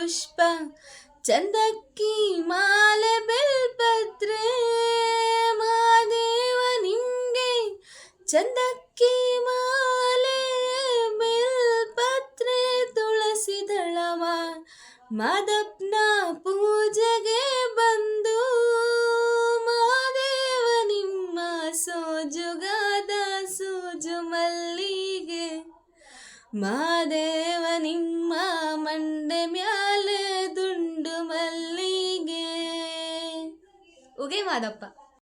ಪುಷ್ಪ ಚಂದಕ್ಕಿ ಮಾಲೆ ಬೆಲ್ಪತ್ರೆ ಮಾದೇವ ನಿಂಗೆ ಚಂದಕ್ಕಿ ಮಾಲೆ ಬೆಲ್ಪತ್ರೆ ತುಳಸಿ ದಳವ ಮಾದಪ್ಪನ ಪೂಜೆಗೆ ಬಂದು ಮಾದೇವ ನಿಮ್ಮ ಸೋಜುಗಾದ ಸೋಜು ಮಲ್ಲಿಗೆ ಮಾದೇವ ನಿಮ್ಮ ಮ್ಯಾಲೆ ದುಂಡು ಮಲ್ಲಿಗೆ ಉಗೆ ಮಾದಪ್ಪ